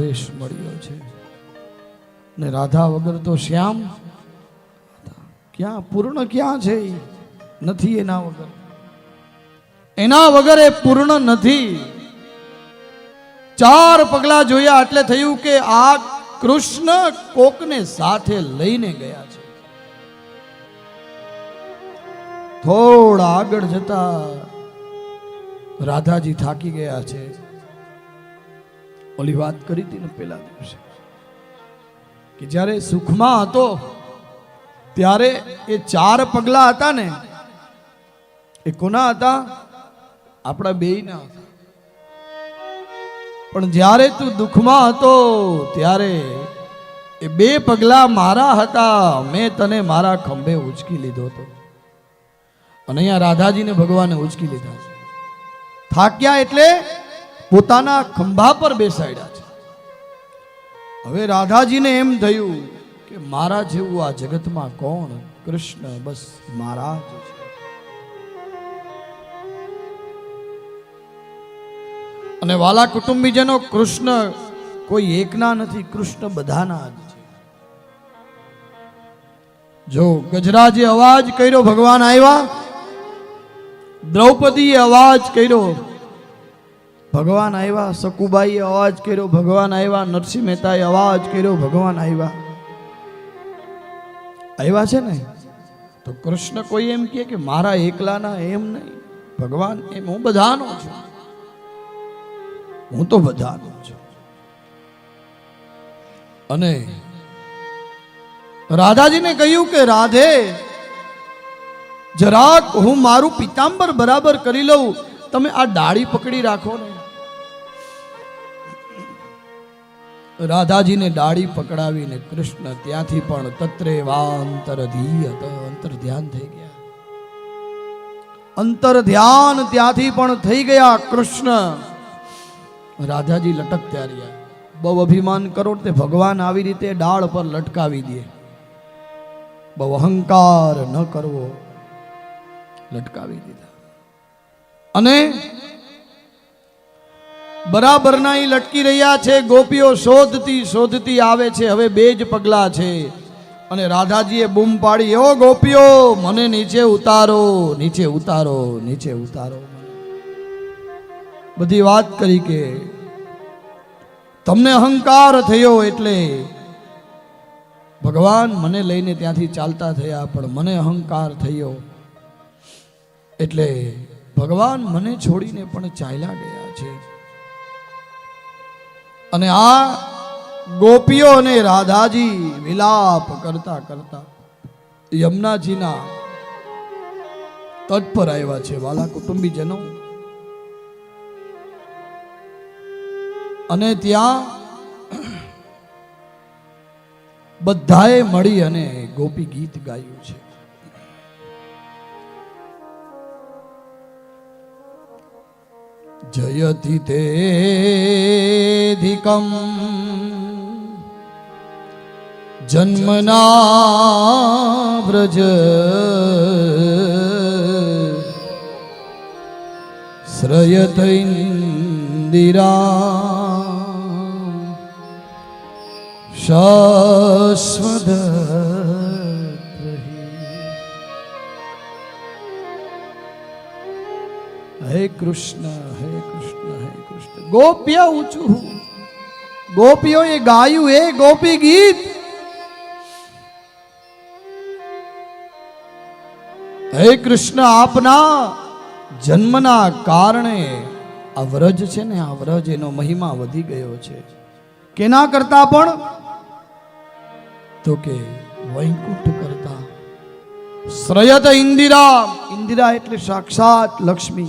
પ્રવેશ મળ્યો છે. ને રાધા વગર તો શ્યામ ક્યાં પૂર્ણ ક્યાં છે નથી એના વગર. એના વગર એ પૂર્ણ નથી. ચાર પગલા જોયા એટલે થયું કે આ કૃષ્ણ કોકને સાથે લઈને ગયા છે. થોડા આગળ જતા રાધાજી થાકી ગયા છે. ઓલી વાત કરી હતી ને પેલા દિવસે, કે જ્યારે સુખમાં હતો, ત્યારે એ ચાર પગલા હતા ને, એ કોના હતા? આપણા બેયના હતા. પણ જ્યારે તું દુઃખમાં હતો, ત્યારે એ બે પગલા મારા હતા, મેં તને મારા ખંભે ઉચકી લીધો હતો. અને અહીંયા રાધાજીને ભગવાને ઉચકી લીધા થાક્યા એટલે પોતાના ખંભા પર બેસાડ્યા છે. હવે રાધાજીને એમ થયું કે મારા જેવું આ જગતમાં કોણ? કૃષ્ણ, બસ મારા જ છે. અને વાલા કુટુંબીજનો કૃષ્ણ કોઈ એકના નથી, કૃષ્ણ બધાના જ છે. જો ગજરાજે અવાજ કર્યો, ભગવાન આવ્યા? દ્રૌપદીએ અવાજ કર્યો ભગવાન આવ્યા સકુબાઈએ અવાજ કર્યો, ભગવાન આવ્યા નરસિંહ મહેતાએ અવાજ કર્યો, ભગવાન આવ્યા આવ્યા છે ને? તો કૃષ્ણ કોઈ એમ કે મારા એકલાના એમ નહીં. ભગવાન એમ, હું બધાનો છું. હું તો બધાનો છું. અને રાધાજીને કહ્યું કે, રાધે, જરાક હું મારું પિતાંબર બરાબર કરી લઉં. તમે આ ડાળી પકડી રાખો ને. રાધાજીને ડાળી પકડાવીને કૃષ્ણ ત્યાંથી પણ તત્રે વાંતર ધીયત અંતર ધ્યાન થઈ ગયા. અંતર ધ્યાન ત્યાંથી પણ થઈ ગયા કૃષ્ણ. રાધાજી લટકતા રહ્યા. બહુ અભિમાન કરો તે ભગવાન આવી રીતે ડાળ પર લટકાવી દે. બહુ અહંકાર ન કરવો. લટકાવી દીધા. અને બરાબરના ઈ લટકી રહ્યા છે, ગોપીઓ શોધતી શોધતી આવે છે, હવે બે જ પગલા છે. અને રાધાજીએ બૂમ પાડી એવો ગોપીઓ, મને નીચે ઉતારો નીચે ઉતારો નીચે ઉતારો. બધી વાત કરી કે, તમને અહંકાર થયો એટલે ભગવાન મને લઈને ત્યાંથી ચાલતા થયા, પણ મને અહંકાર થયો એટલે ભગવાન મને છોડીને પણ ચાલ્યા ગયા છે. અને આ ગોપીઓ અને રાધાજી વિલાપ કરતા કરતા યમુનાજીના તટ પર આવ્યા છે, વાલા કુટુંબીજનો. અને ત્યાં બધાએ મળી અને ગોપી ગીત ગાયું છે. શ્રયત ઇન્દિરા શાશ્વત હે કૃષ્ણ હે કૃષ્ણ હે કૃષ્ણ ગોપ્ય ઊંચું એ ગાયું, એ ગોપી ગીત. હે કૃષ્ણ, આપના જન્મના કારણે આ વ્રજ છે ને, આ વ્રજ એનો મહિમા વધી ગયો છે. કેના કરતા પણ? તો કે વૈકુંઠ કરતા. શ્રયત ઇન્દિરા. ઇન્દિરા એટલે સાક્ષાત લક્ષ્મી.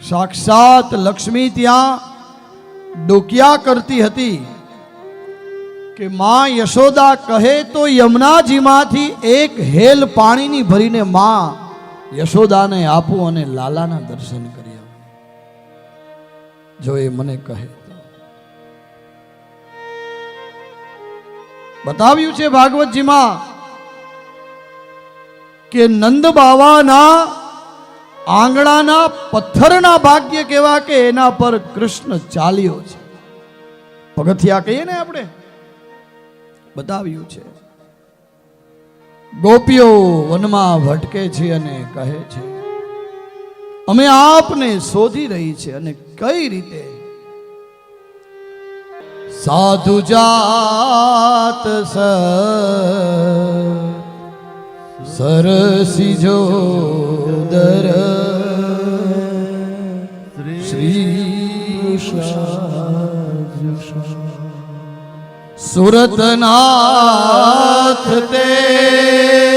સાક્ષાત લક્ષ્મી ત્યાં ડોકિયા કરતી હતી કે માં યશોદા કહે તો યમુનાજીમાંથી એક હેલ પાણીની ભરીને માં યશોદાને આપું અને લાલાના દર્શન કરી આવું. જો એ મને કહે બતાવ્યું છે ભાગવતજીમાં કે નંદ બાવાના આંગણાના પથ્થરના ભાગ્ય કેવા કે એના પર કૃષ્ણ ચાલ્યો છે. પગથિયા કહીએ ને આપણે? બતાવ્યું છે. ગોપીઓ વનમાં ભટકે છે અને કહે છે, અમે આપને શોધી રહી છે અને કઈ રીતે? સાધુ જાત સ સરસી જોદર શ્રી સુરતનાથ તે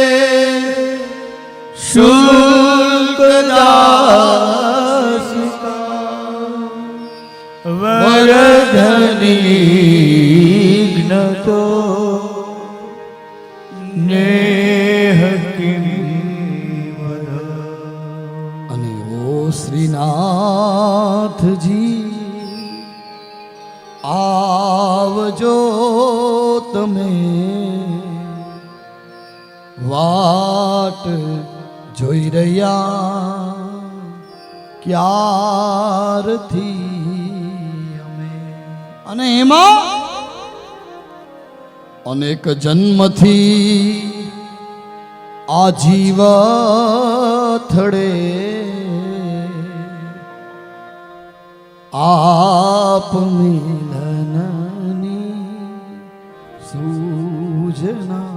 ક્યારથી અમે? અને એમાં અનેક જન્મથી આજીવ થડે આપ મિલનની સૂજના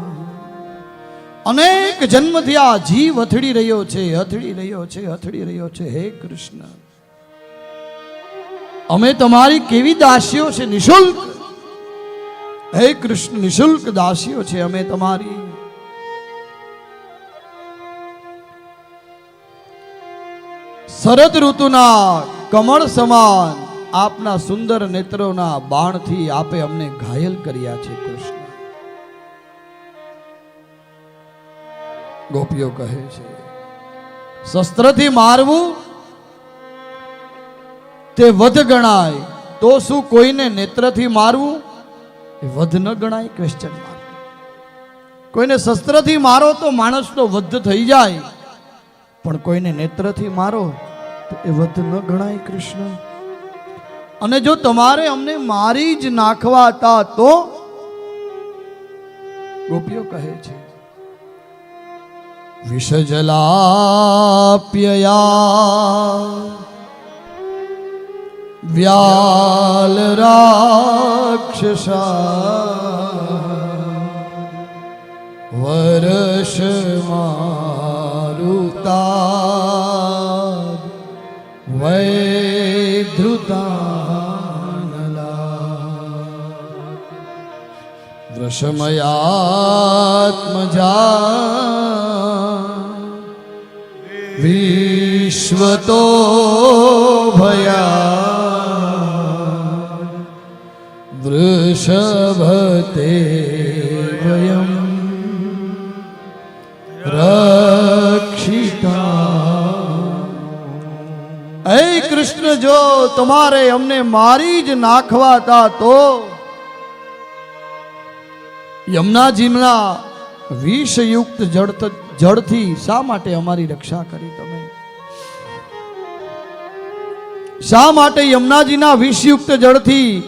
અનેક જન્મથી આ જીવ અથડી રહ્યો છે, અથડી રહ્યો છે, અથડી રહ્યો છે. હે કૃષ્ણ. અમે તમારી કેવી દાસીઓ છે? નિશુલ્ક. હે કૃષ્ણ, નિશુલ્ક દાસીઓ છે અમે તમારી. શરદ ઋતુના કમળ સમાન આપના સુંદર નેત્રોના બાણથી આપે અમને ઘાયલ કર્યા છે કૃષ્ણ. ગોપીઓ કહે છે. શસ્ત્રથી મારવું તે વધ ગણાય. તો શું કોઈને નેત્રથી મારવું? એ વધ ન ગણાય ક્વેશ્ચન કોઈને શસ્ત્રથી મારો તો માણસનો વધ થઈ જાય. પણ કોઈને નેત્રથી મારો તો એ વધ ન ગણાય, કૃષ્ણ. અને જો તમારે અમને મારી જ નાખવા હતા તો? ગોપીઓ કહે છે. વિષજલાપ્યયા વ્યાલ રાક્ષસા વર્ષ મારુતા વૈધૃતાનલા વૃષમયાત્મજા વિશ્વતો ભયા વૃષભતે વયમ રક્ષિતા. એ કૃષ્ણ, જો તમારે અમને મારી જ નાખવા હતા તો યમુનાજીમના વિષયુક્ત જળ જળથી શા માટે અમારી રક્ષા કરી તમે? શા માટે યમુનાજીના વિષયુક્ત જળથી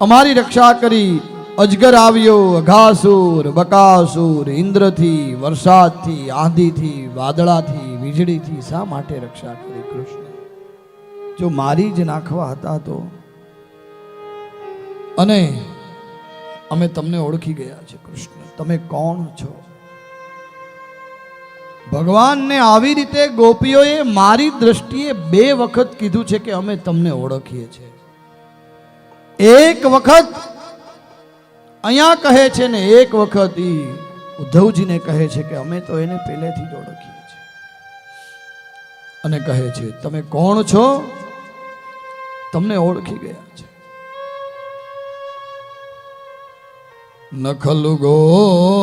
અમારી રક્ષા કરી? અજગર આવ્યો અઘાસુર, બકાસુર, ઇન્દ્રથી, વરસાદથી, આંધીથી, વાદળાથી, વીજળીથી શા માટે રક્ષા કરી કૃષ્ણ? જો મારી જ નાખવા હતા તો? અને અમે તમને ઓળખી ગયા છે કૃષ્ણ. તમે કોણ છો? ભગવાનને આવી રીતે ગોપીઓએ મારી દ્રષ્ટિએ બે વખત કીધું છે કે અમે તમને ઓળખીએ છીએ. એક વખત અહીંયા કહે છે ને એક વખત ઈ ઉદ્ધવજીને કહે છે કે અમે તો એને પહેલેથી જ ઓળખીએ છીએ. અને કહે છે, તમે કોણ છો? તમને ઓળખી ગયા છે. નખલુ ગોપિકા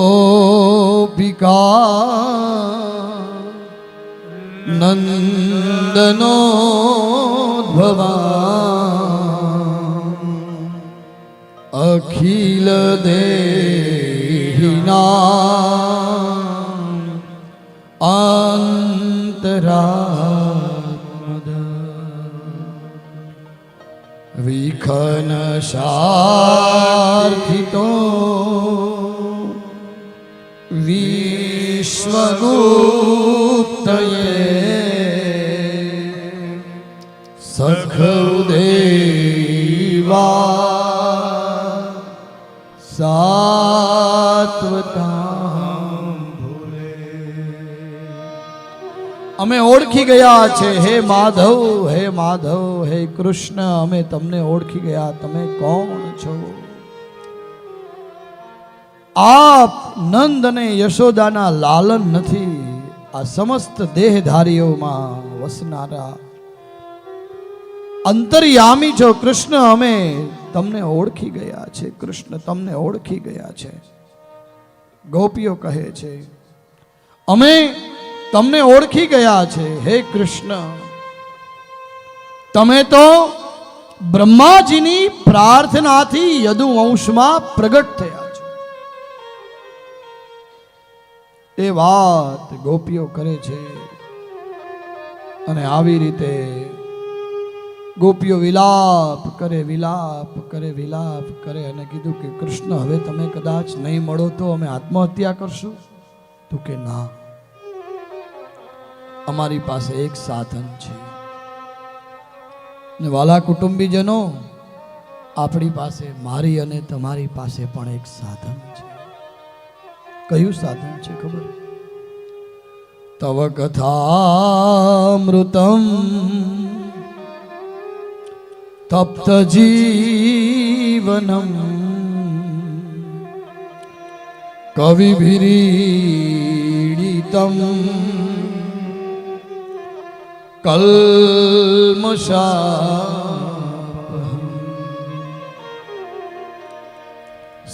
નંદનો ભવા અખિલ દેહિના અંતરાત્મદ વિખન સાર્થિતો વિશ્વગુરુ અમે ઓળખી ગયા છે, હે માધવ હે માધવ, હે કૃષ્ણ, અમે તમને ઓળખી ગયા. તમે કોણ છો? આપ નંદ અને યશોદાના લાલન નથી. આ સમસ્ત દેહધારીઓમાં વસનારા. અંતર્યામી છો કૃષ્ણ અમે તમને ઓળખી ગયા છે, કૃષ્ણ તમને ઓળખી ગયા છે. ગોપીઓ કહે છે, અમે તમને ઓળખી ગયા છે, હે કૃષ્ણ. તમે તો બ્રહ્માજીની પ્રાર્થનાથી યદુવંશમાં પ્રગટ થયા એ વાત ગોપીઓ કરે છે. અને આવી રીતે ગોપીઓ વિલાપ કરે વિલાપ કરે વિલાપ કરે અને કીધું કે, કૃષ્ણ, હવે તમે કદાચ નહીં મળો તો અમે આત્મહત્યા કરશું. તું કે, ના. અમારી પાસે એક સાધન છે. ને વાલા કુટુંબીજનો, આપણી પાસે મારી અને તમારી પાસે પણ એક સાધન છે. કયું સાધન છે ખબર? તવ કથામૃતમ તપ્ત જીવનમ કવિભિરીડિતમ કલ્મશા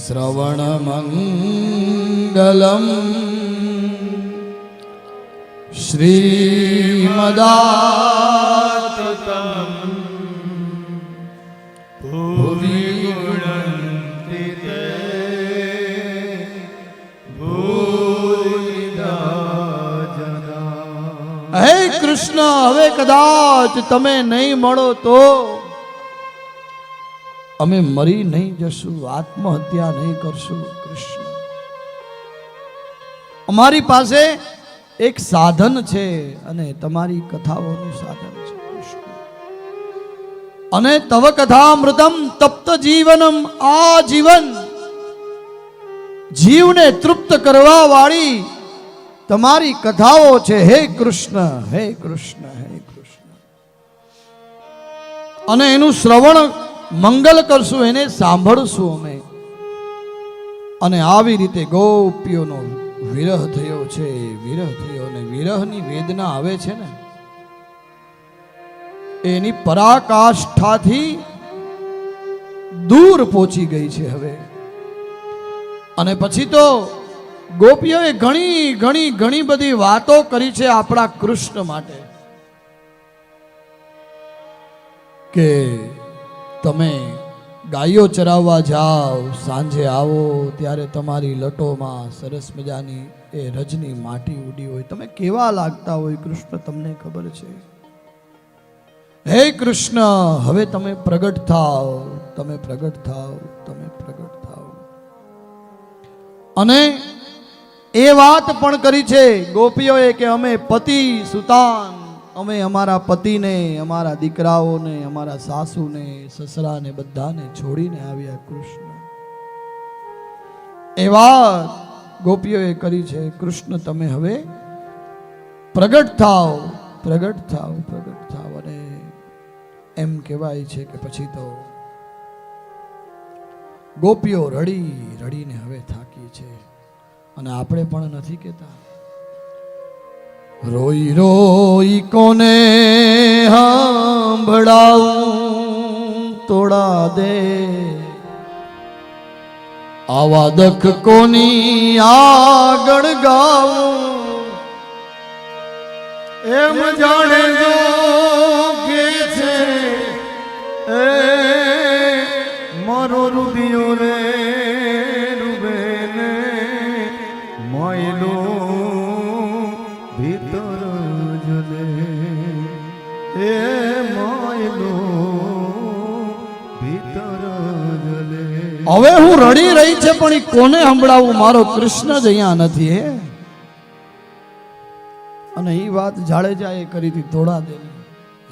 શ્રવણમંગલમ તે ભૂલિદા હે કૃષ્ણ હવે કદાચ તમે નહીં મળો તો અમે મરી નહીં જશું, આત્મહત્યા નહીં કરશું, કૃષ્ણ. અમારી પાસે એક સાધન છે અને તમારી કથાઓનું સાધન છે. અને તવ કથામૃતમ તપ્ત જીવનમ આ જીવન જીવને તૃપ્ત કરવા વાળી તમારી કથાઓ છે, હે કૃષ્ણ હે કૃષ્ણ હે કૃષ્ણ. અને એનું શ્રવણ મંગલ કરશું, એને સાંભળશું અમે. અને આવી રીતે ગોપીઓનો વિરહ થયો છે, વિરહ થયો ને વિરહની વેદના આવે છે ને, એની પરાકાષ્ઠાથી દૂર પહોંચી ગઈ છે હવે. અને પછી તો ગોપીઓએ ઘણી ઘણી ઘણી બધી વાતો કરી છે આપણા કૃષ્ણ માટે, કે તમે ગાયો ચરાવવા જાઓ, સાંજે આવો, ત્યારે તમારી લટોમાં સરસ મજાની એ રજની માટી ઉડી હોય. તમે કેવા લાગતા હોય કૃષ્ણ, તમને ખબર છે? હે કૃષ્ણ, હવે તમે પ્રગટ થાઓ, તમે પ્રગટ થાઓ, તમે પ્રગટ થાઓ. અને એ વાત પણ કરી છે ગોપીઓએ કે અમે પતિ સુતાન અમે અમારા પતિને, અમારા દીકરાઓને, અમારા સાસુને, સસરાને, બધાને છોડીને આવ્યા કૃષ્ણ. એવા ગોપીઓએ કરી છે, કૃષ્ણ, તમે હવે પ્રગટ થાઓ, પ્રગટ થાવ પ્રગટ થાવ અને એમ કહેવાય છે કે પછી તો ગોપીઓ રડી, રડીને હવે થાકી છે. અને આપણે પણ નથી કહેતા. રોઈ રોઈ કોને સાંભળાવું તોડા દે. આવા દખ કોની આગળ ગાવું? એમ જાણે જો કે છે, એ મારો રુદિયો રે. હવે હું રડી રહી છે, પણ એ કોને સંભળાવું? મારો કૃષ્ણ જ અહીંયા નથી, હે? અને એ વાત જાડેજાએ કરી હતી તોડા દે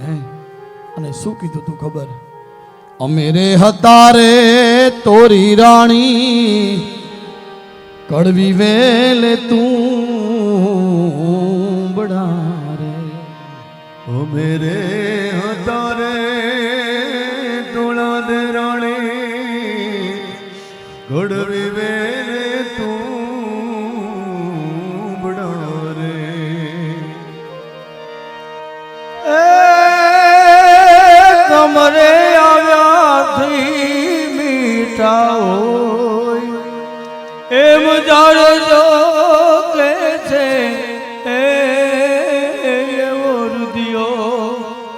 હે? અને શું કીધું તું ખબર? અમેરે હતા રે તોરી રાણી, કડવી વેલે તું બડા રે. ઓ હોય. એમ જાણજો કે છે, એ એવો રુદિયો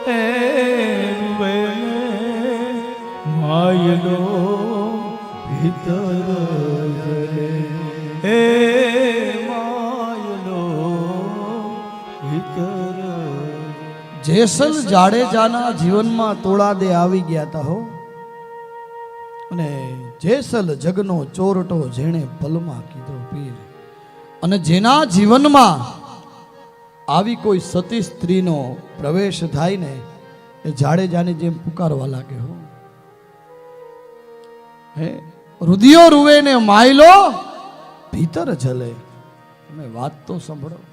એ રૂવે માયલો ભીતર જરે એ ભીતર જેસલ જાડેજાના જીવનમાં તોળાદે આવી ગયા તા હો. અને જેસલ જગનો ચોરટો જેણે પલમાં કીધો પીર. અને જેના જીવનમાં આવી કોઈ સતી સ્ત્રીનો પ્રવેશ થાય ને, એ જાડેજાની જેમ પુકારવા લાગે હો. હે? રુધિયો રૂવે ને માયલો ભીતર જલે. તમે વાત તો સાંભળો.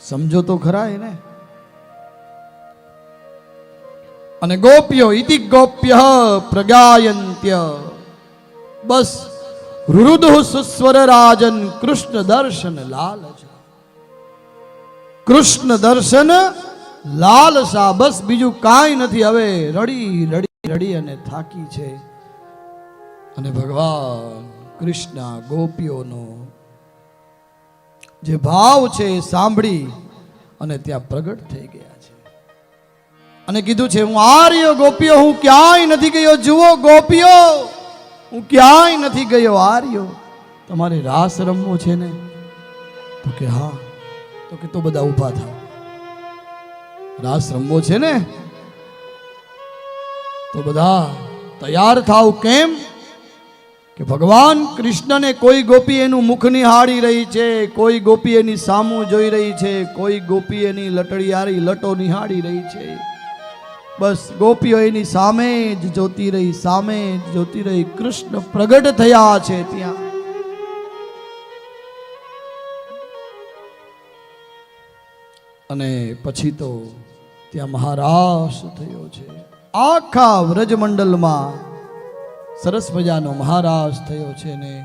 સમજો તો ખરા એને. અને ગોપ્યો ઇતિ ગોપ્ય પ્રગાયંત્ય. બસ રુરુદુ સુસ્વર રાજન કૃષ્ણ દર્શન લાલ કૃષ્ણ દર્શન લાલસા, બસ બીજું કાંઈ નથી. હવે રડી રડી રડી અને થાકી છે. અને ભગવાન કૃષ્ણ ગોપીઓનો જે ભાવ છે એ સાંભળી અને ત્યાં પ્રગટ થઈ ગયા છે. અને કીધું છે, હું આર્ય ગોપીઓ, હું ક્યાંય નથી ગયો. જુઓ ગોપીઓ હું ક્યાંય નથી ગયો, આર્યો. તમારે રાસ રમવો છે ને? તો કે હા. તો કે તો બધા ઊભા થાવ. રાસ રમવો છે ને? તો બધા તૈયાર થાવ કેમ? કે ભગવાન કૃષ્ણને કોઈ ગોપી એનું મુખ નિહાળી રહી છે, કોઈ ગોપી એની સામું જોઈ રહી છે, કોઈ ગોપી એની લટડિયારી લટો નિહાળી રહી છે. બસ ગોપીઓ એની સામે જ જોતી રહી, સામે જ જોતી રહી. કૃષ્ણ પ્રગટ થયા છે ત્યાં. અને પછી તો ત્યાં મહારાસ થયો છે. આખા વ્રજમંડલમાં સરસ મજાનો મહારાસ થયો છે ને